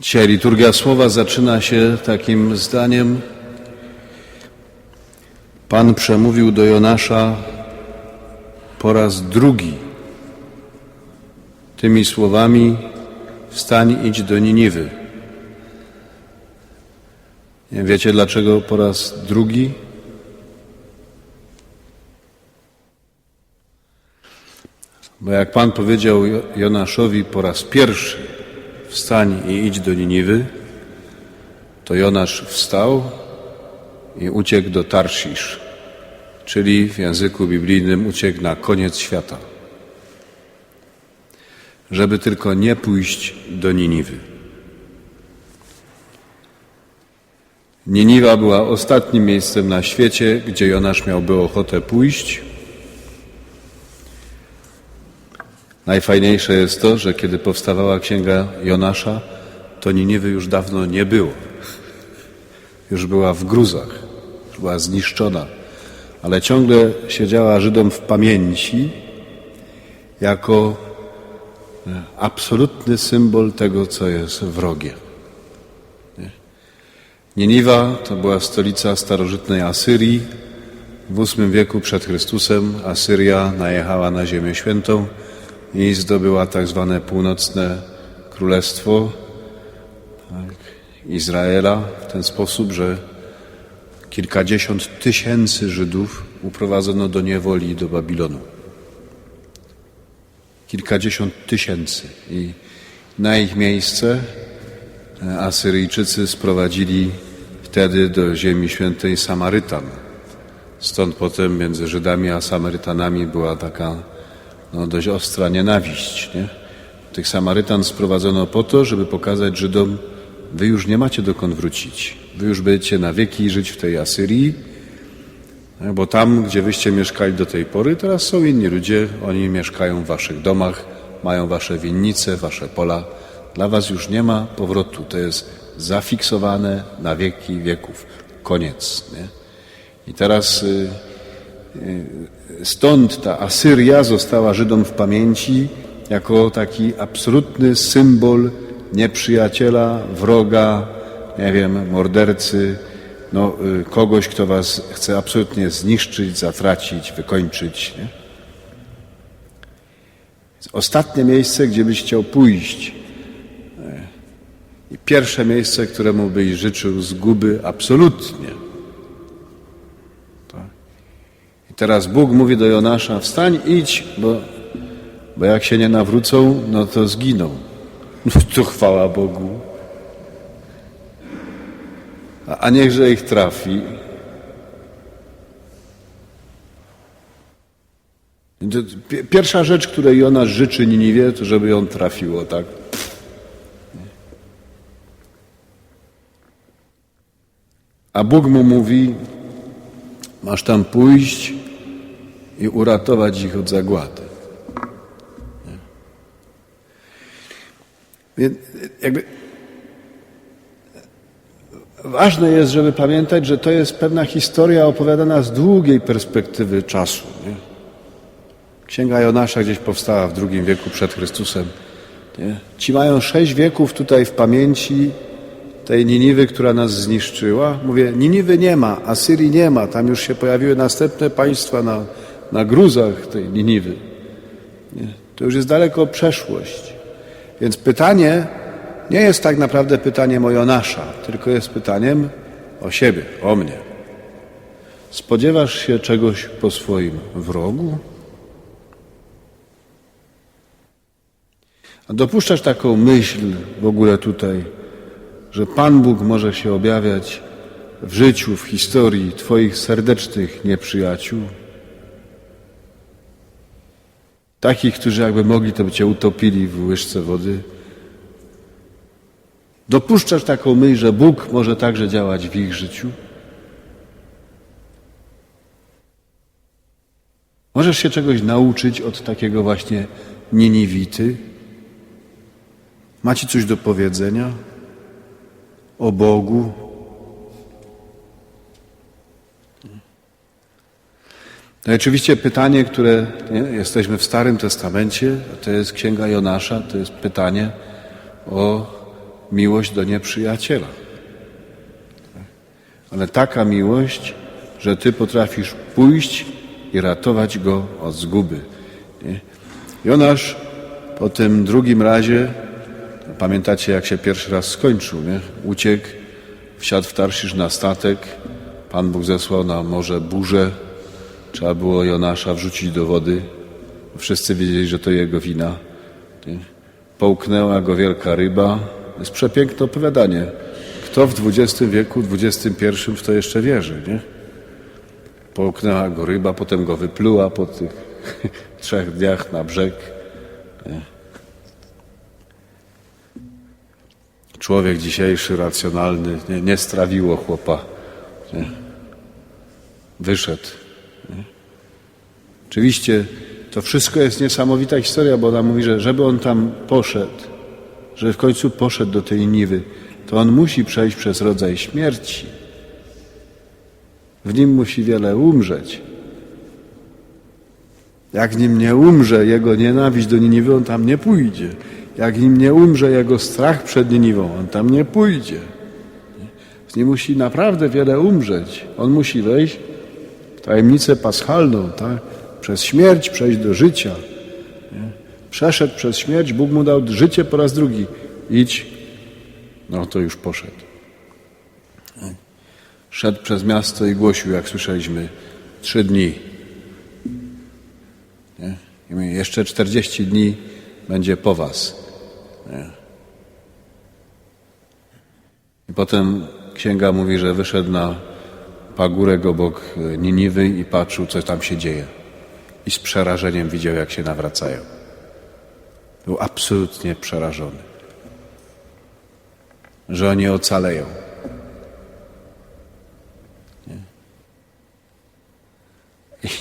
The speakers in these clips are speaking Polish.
Dzisiaj liturgia słowa zaczyna się takim zdaniem. Pan przemówił do Jonasza po raz drugi tymi słowami: Wstań, idź do Niniwy. Nie wiecie dlaczego po raz drugi? Bo jak Pan powiedział Jo- Jonaszowi po raz pierwszy, wstań i idź do Niniwy, to Jonasz wstał i uciekł do Tarszisz, czyli w języku biblijnym uciekł na koniec świata, żeby tylko nie pójść do Niniwy. Niniwa była ostatnim miejscem na świecie, gdzie Jonasz miałby ochotę pójść. Najfajniejsze jest to, że kiedy powstawała księga Jonasza, to Niniwy już dawno nie było. Już była w gruzach, była zniszczona, ale ciągle siedziała Żydom w pamięci jako e, absolutny symbol tego, co jest wrogie. Niniwa to była stolica starożytnej Asyrii. W VIII wieku przed Chrystusem Asyria najechała na Ziemię Świętą i zdobyła tak zwane północne królestwo tak, Izraela w ten sposób, że kilkadziesiąt tysięcy Żydów uprowadzono do niewoli do Babilonu. Kilkadziesiąt tysięcy. I na ich miejsce e, Asyryjczycy sprowadzili wtedy do ziemi świętej Samarytan. Stąd potem między Żydami a Samarytanami była taka no, dość ostra nienawiść. Nie? Tych Samarytan sprowadzono po to, żeby pokazać Żydom, wy już nie macie dokąd wrócić. Wy już będziecie na wieki żyć w tej Asyrii, bo tam, gdzie wyście mieszkali do tej pory, teraz są inni ludzie, oni mieszkają w waszych domach, mają wasze winnice, wasze pola. Dla was już nie ma powrotu. To jest zafiksowane na wieki wieków. Koniec. Nie? I teraz y, Stąd ta Asyria została Żydom w pamięci jako taki absolutny symbol nieprzyjaciela, wroga, nie wiem, mordercy, no, y, kogoś, kto was chce absolutnie zniszczyć, zatracić, wykończyć. Nie? Ostatnie miejsce, gdzie byś chciał pójść. E, I pierwsze miejsce, któremu byś życzył zguby absolutnie. I teraz Bóg mówi do Jonasza, wstań, idź, bo, bo jak się nie nawrócą, no to zginą. No to chwała Bogu. A, a niechże ich trafi. Pierwsza rzecz, której Jonasz życzy Niniwie, to żeby ją trafiło, tak? A Bóg mu mówi, masz tam pójść i uratować ich od zagłady. Więc jakby ważne jest, żeby pamiętać, że to jest pewna historia opowiadana z długiej perspektywy czasu. Nie? Księga Jonasza gdzieś powstała w II wieku przed Chrystusem. Nie? Ci mają sześć wieków tutaj w pamięci tej Niniwy, która nas zniszczyła. Mówię, Niniwy nie ma, Asyrii nie ma, tam już się pojawiły następne państwa na, na gruzach tej Niniwy. Nie? To już jest daleko przeszłość. Więc pytanie nie jest tak naprawdę pytaniem o Jonasza, tylko jest pytaniem o siebie, o mnie. Spodziewasz się czegoś po swoim wrogu? A dopuszczasz taką myśl w ogóle tutaj, że Pan Bóg może się objawiać w życiu, w historii Twoich serdecznych nieprzyjaciół? Takich, którzy jakby mogli, to by Cię utopili w łyżce wody. Dopuszczasz taką myśl, że Bóg może także działać w ich życiu? Możesz się czegoś nauczyć od takiego właśnie Niniwity? Macie coś do powiedzenia o Bogu? No i oczywiście pytanie, które nie, jesteśmy w Starym Testamencie, to jest Księga Jonasza, to jest pytanie o miłość do nieprzyjaciela. Ale taka miłość, że Ty potrafisz pójść i ratować go od zguby. Nie? Jonasz po tym drugim razie, pamiętacie jak się pierwszy raz skończył, nie? uciekł, wsiadł w Tarszisz na statek, Pan Bóg zesłał na morze burzę, trzeba było Jonasza wrzucić do wody. Wszyscy wiedzieli, że to jego wina. Połknęła go wielka ryba. To jest przepiękne opowiadanie. Kto w XX wieku, XXI w to jeszcze wierzy, nie? Połknęła go ryba, potem go wypluła po tych trzech dniach na brzeg. Człowiek dzisiejszy, racjonalny, nie, nie strawiło chłopa. Nie? Wyszedł. Oczywiście to wszystko jest niesamowita historia, bo ona mówi, że żeby on tam poszedł, że w końcu poszedł do tej niwy, to on musi przejść przez rodzaj śmierci. W nim musi wiele umrzeć. Jak nim nie umrze jego nienawiść do Niniwy, on tam nie pójdzie. Jak nim nie umrze jego strach przed Niniwą, on tam nie pójdzie. Z nim musi naprawdę wiele umrzeć. On musi wejść tajemnicę paschalną, tak? przez śmierć przejść do życia. Nie? Przeszedł przez śmierć, Bóg mu dał życie po raz drugi. Idź. No to już poszedł. Szedł przez miasto i głosił, jak słyszeliśmy, trzy dni. Nie? I mówi, jeszcze 40 dni będzie po was. Nie? I potem księga mówi, że wyszedł na pagórek obok Niniwy i patrzył, co tam się dzieje. I z przerażeniem widział, jak się nawracają. Był absolutnie przerażony, że oni ocaleją.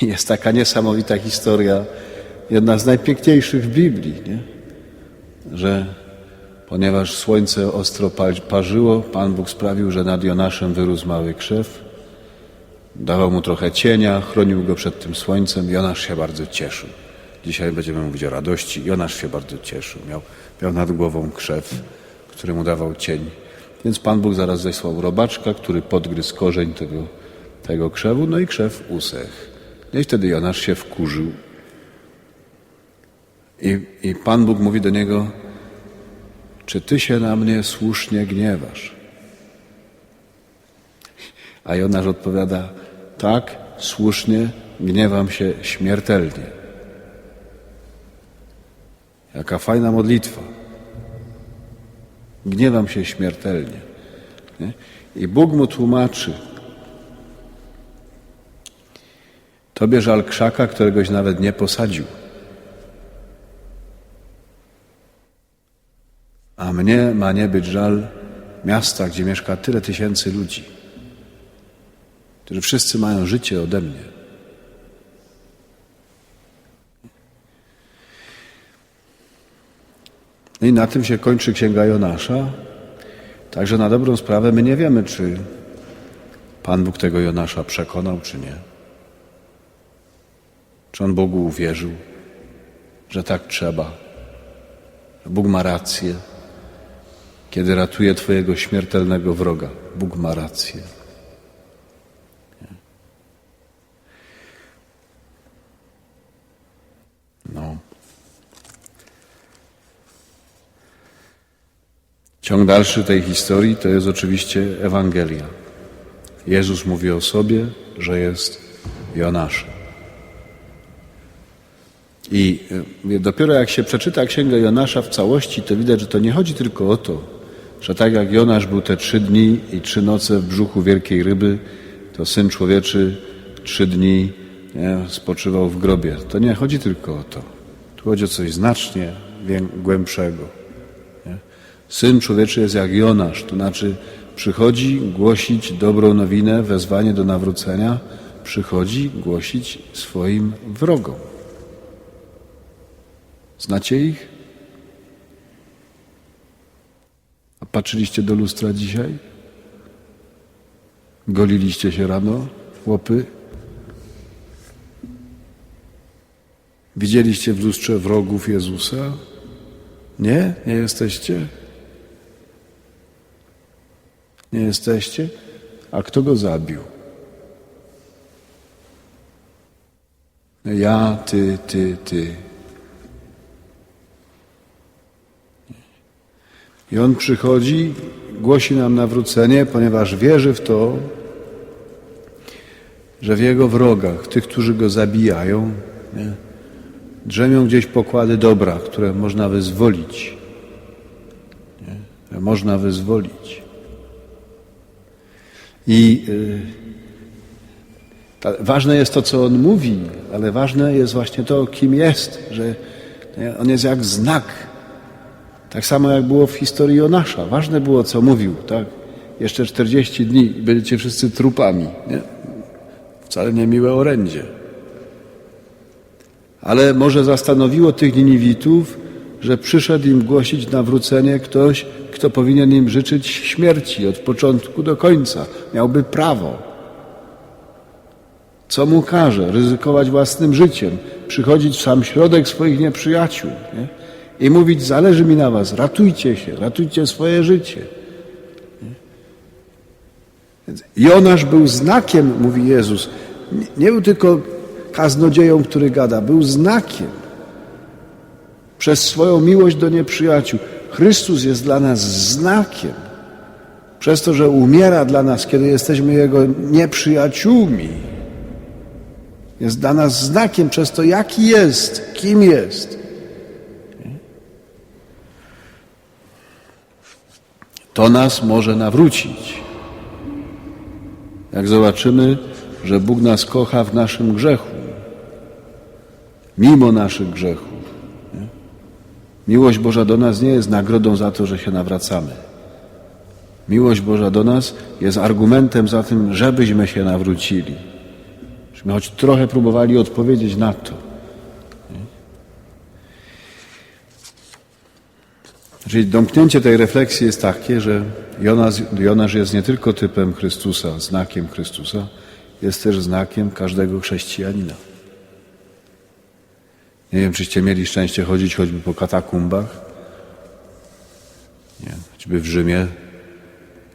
I jest taka niesamowita historia, jedna z najpiękniejszych w Biblii, nie? że ponieważ słońce ostro parzyło, Pan Bóg sprawił, że nad Jonaszem wyrósł mały krzew, dawał mu trochę cienia, chronił go przed tym słońcem. Jonasz się bardzo cieszył. Dzisiaj będziemy mówić o radości. Jonasz się bardzo cieszył. Miał, miał nad głową krzew, który mu dawał cień. Więc Pan Bóg zaraz zesłał robaczka, który podgryzł korzeń tego, tego krzewu, no i krzew usechł. No i wtedy Jonasz się wkurzył. I, I Pan Bóg mówi do niego, czy ty się na mnie słusznie gniewasz? A Jonasz odpowiada, tak, słusznie, gniewam się śmiertelnie. Jaka fajna modlitwa. Gniewam się śmiertelnie. Nie? I Bóg mu tłumaczy, Tobie żal krzaka, któregoś nawet nie posadził. A mnie ma nie być żal miasta, gdzie mieszka tyle tysięcy ludzi, którzy wszyscy mają życie ode mnie. No i na tym się kończy Księga Jonasza. Także na dobrą sprawę my nie wiemy, czy Pan Bóg tego Jonasza przekonał, czy nie. Czy on Bogu uwierzył, że tak trzeba, że Bóg ma rację, kiedy ratuje Twojego śmiertelnego wroga? Bóg ma rację. Ciąg dalszy tej historii to jest oczywiście Ewangelia. Jezus mówi o sobie, że jest Jonaszem. I y, dopiero jak się przeczyta Księgę Jonasza w całości, to widać, że to nie chodzi tylko o to, że tak jak Jonasz był te trzy dni i trzy noce w brzuchu wielkiej ryby, to Syn Człowieczy trzy dni nie, spoczywał w grobie. To nie chodzi tylko o to. Tu chodzi o coś znacznie głębszego. Syn Człowieczy jest jak Jonasz, to znaczy przychodzi głosić dobrą nowinę, wezwanie do nawrócenia, przychodzi głosić swoim wrogom. Znacie ich? A patrzyliście do lustra dzisiaj? Goliliście się rano, chłopy? Widzieliście w lustrze wrogów Jezusa? Nie? Nie jesteście? Nie jesteście? A kto go zabił? Ja, ty, ty, ty. I on przychodzi, głosi nam nawrócenie, ponieważ wierzy w to, że w jego wrogach, tych, którzy go zabijają, nie, drzemią gdzieś pokłady dobra, które można wyzwolić. Nie, można wyzwolić. I y, ważne jest to, co on mówi, ale ważne jest właśnie to, kim jest, że on jest jak znak. Tak samo jak było w historii Jonasza. Ważne było, co mówił, tak? Jeszcze 40 dni i będziecie wszyscy trupami. Nie? Wcale nie miłe orędzie. Ale może zastanowiło tych Niniwitów, że przyszedł im głosić nawrócenie ktoś, kto powinien im życzyć śmierci od początku do końca. Miałby prawo. Co mu każe? Ryzykować własnym życiem, przychodzić w sam środek swoich nieprzyjaciół nie? i mówić: Zależy mi na was, ratujcie się, ratujcie swoje życie. Jonasz był znakiem, mówi Jezus. Nie, nie był tylko kaznodzieją, który gada, był znakiem. Przez swoją miłość do nieprzyjaciół. Chrystus jest dla nas znakiem. Przez to, że umiera dla nas, kiedy jesteśmy Jego nieprzyjaciółmi. Jest dla nas znakiem przez to, jaki jest, kim jest. To nas może nawrócić. Jak zobaczymy, że Bóg nas kocha w naszym grzechu, mimo naszych grzechów. Miłość Boża do nas nie jest nagrodą za to, że się nawracamy. Miłość Boża do nas jest argumentem za tym, żebyśmy się nawrócili. Żebyśmy choć trochę próbowali odpowiedzieć na to. Czyli domknięcie tej refleksji jest takie, że Jonasz, Jonasz jest nie tylko typem Chrystusa, znakiem Chrystusa, jest też znakiem każdego chrześcijanina. Nie wiem, czyście mieli szczęście chodzić choćby po katakumbach. Nie, choćby w Rzymie.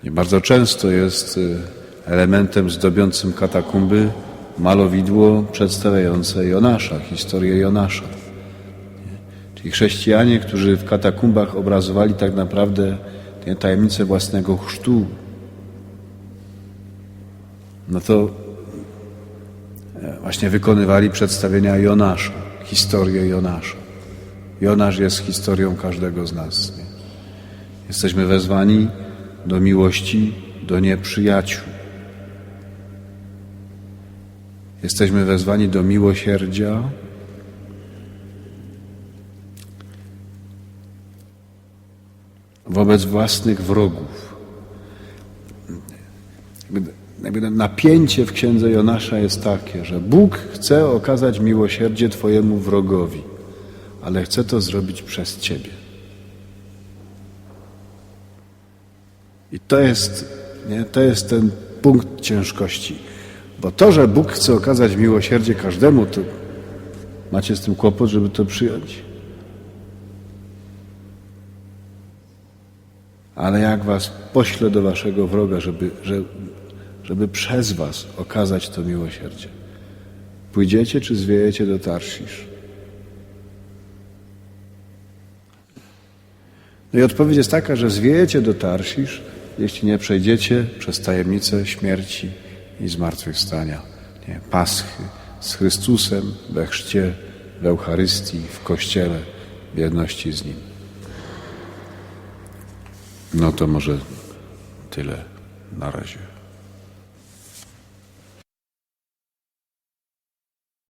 Nie bardzo często jest y, elementem zdobiącym katakumby malowidło przedstawiające Jonasza, historię Jonasza. Czyli chrześcijanie, którzy w katakumbach obrazowali tak naprawdę tajemnicę własnego chrztu, no to e, właśnie wykonywali przedstawienia Jonasza, historię Jonasza. Jonasz jest historią każdego z nas. Nie? Jesteśmy wezwani do miłości do nieprzyjaciół. Jesteśmy wezwani do miłosierdzia wobec własnych wrogów. Napięcie w księdze Jonasza jest takie, że Bóg chce okazać miłosierdzie Twojemu wrogowi, ale chce to zrobić przez Ciebie. I to jest, nie, to jest ten punkt ciężkości. Bo to, że Bóg chce okazać miłosierdzie każdemu, to macie z tym kłopot, żeby to przyjąć. ale jak was pośle do waszego wroga, żeby, żeby, żeby przez was okazać to miłosierdzie. Pójdziecie czy zwiejecie do Tarsisz? No i odpowiedź jest taka, że zwiejecie do Tarsisz, jeśli nie przejdziecie przez tajemnicę śmierci i zmartwychwstania, nie, Paschy z Chrystusem we chrzcie, w Eucharystii, w Kościele, w jedności z Nim. No to może tyle na razie.